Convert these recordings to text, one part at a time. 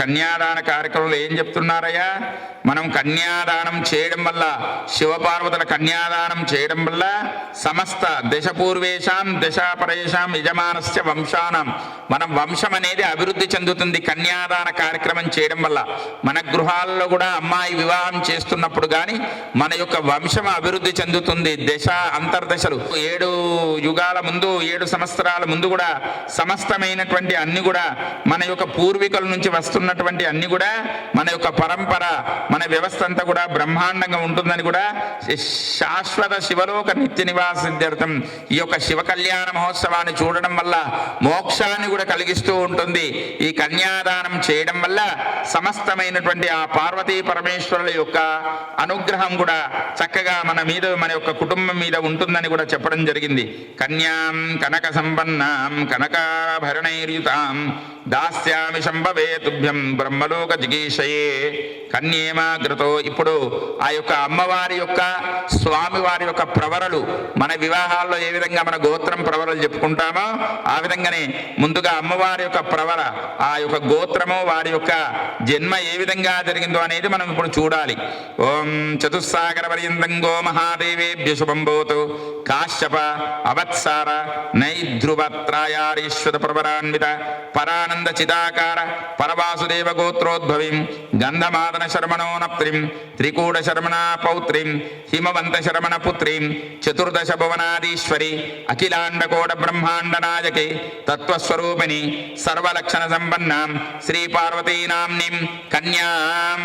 కన్యాదాన కార్యక్రమంలో ఏం చెప్తున్నారయ్యా? మనం కన్యాదానం చేయడం వల్ల శివపార్వతుల కన్యాదానం చేయడం వల్ల సమస్త దశ పూర్వేషాం దశాపరేషాం యజమానస్య వంశానం. మనం వంశం అనేది అభివృద్ధి చెందుతుంది కన్యాదాన కార్యక్రమం చేయడం వల్ల. మన గృహాల్లో కూడా అమ్మాయి వివాహం చేస్తున్నప్పుడు కానీ మన యొక్క వంశం అభివృద్ధి చెందుతుంది. దశ అంతర్దశలు. ఏడు యుగాల ముందు ఏడు సంవత్సరాల ముందు కూడా సమస్తమైనటువంటి అన్ని కూడా మన యొక్క పూర్వీకుల నుంచి ఉన్నటువంటి అన్ని కూడా మన యొక్క పరంపర మన వ్యవస్థ అంతా కూడా బ్రహ్మాండంగా ఉంటుందని కూడా శాశ్వత శివలోక నిత్య నివాసిద్యర్థం ఈ యొక్క శివ కళ్యాణ మహోత్సవాన్ని చూడడం వల్ల మోక్షాన్ని కూడా కలిగిస్తూ ఉంటుంది. ఈ కన్యాదానం చేయడం వల్ల సమస్తమైనటువంటి ఆ పార్వతీ పరమేశ్వరుల యొక్క అనుగ్రహం కూడా చక్కగా మన మీద మన యొక్క కుటుంబం మీద ఉంటుందని కూడా చెప్పడం జరిగింది. కన్యాం కనక సంపన్నాం కనకాభరణైర్యుతాం దాస్యామి శంభవేతుభ్యం తుభ్యం బ్రహ్మలోక జిగీషయే. కన్యేమాగ్రతో ఇప్పుడు ఆ యొక్క అమ్మవారి యొక్క స్వామి వారి యొక్క ప్రవరలు మన వివాహాల్లో ఏ విధంగా మన గోత్రం ప్రవరలు చెప్పుకుంటామో ఆ విధంగానే ముందుగా అమ్మవారి యొక్క ప్రవర ఆ యొక్క గోత్రము వారి యొక్క జన్మ ఏ విధంగా జరిగిందో అనేది మనం ఇప్పుడు చూడాలి. ఓం చతుస్సాగర పర్యంతం గో మహాదేవేభ్య శుభం కాశ్యప అవత్సార నైధ్రువత్రాయారీశ్వర ప్రవరాన్విత పరానంద చిదాకార పరవాసు గోత్రోద్భవిం గంధమాదన శర్మణోనప్త్రిం త్రికూట శర్మణ పౌత్రిం హిమవంత శర్మణ పుత్రిం చతుర్దశ భువనాదీశ్వరి అఖిలాండకోడ బ్రహ్మాండ నాయకి తత్వస్వరూపిణి సర్వలక్షణ సంపన్నాం శ్రీ పార్వతీనాంనిం కన్యాం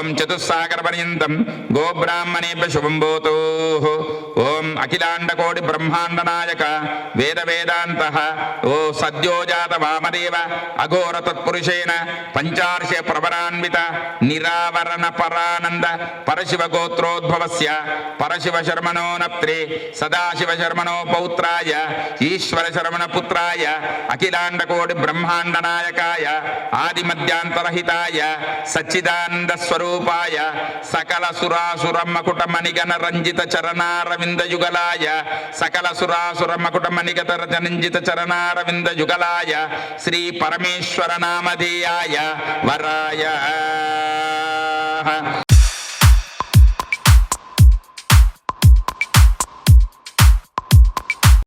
ఓం చతుస్సాగర పర్యంతం గోబ్రాహ్మణేభ్య శుభం భూతో. ఓం అఖిలాండకోటి బ్రహ్మాండ నాయక వేద వేదాంత ఓ సద్యోజాత వామదేవ అఘోర తత్పురుషేణ పంచార్ష ప్రవరాన్విత నిరావరణ పరానంద పరశివ గోత్రోద్భవస్య పరశివ శర్మణో నప్త్రే సదాశివ శర్మణో పౌత్రాయ ఈశ్వర శర్మణ పుత్రాయ అఖిలాండకోటి బ్రహ్మాండ నాయకాయ ఆది సచ్చిదానంద స్వరూప రూపాయ సకల సురాసురమ్మకుట మణిగణ రంజిత చరణారవింద యుగలాయ. సకల సురాసురమ్మకుట మణిగత రంజిత చరణారవింద యుగలాయ. శ్రీ పరమేశ్వర నామధేయాయ వరాయ.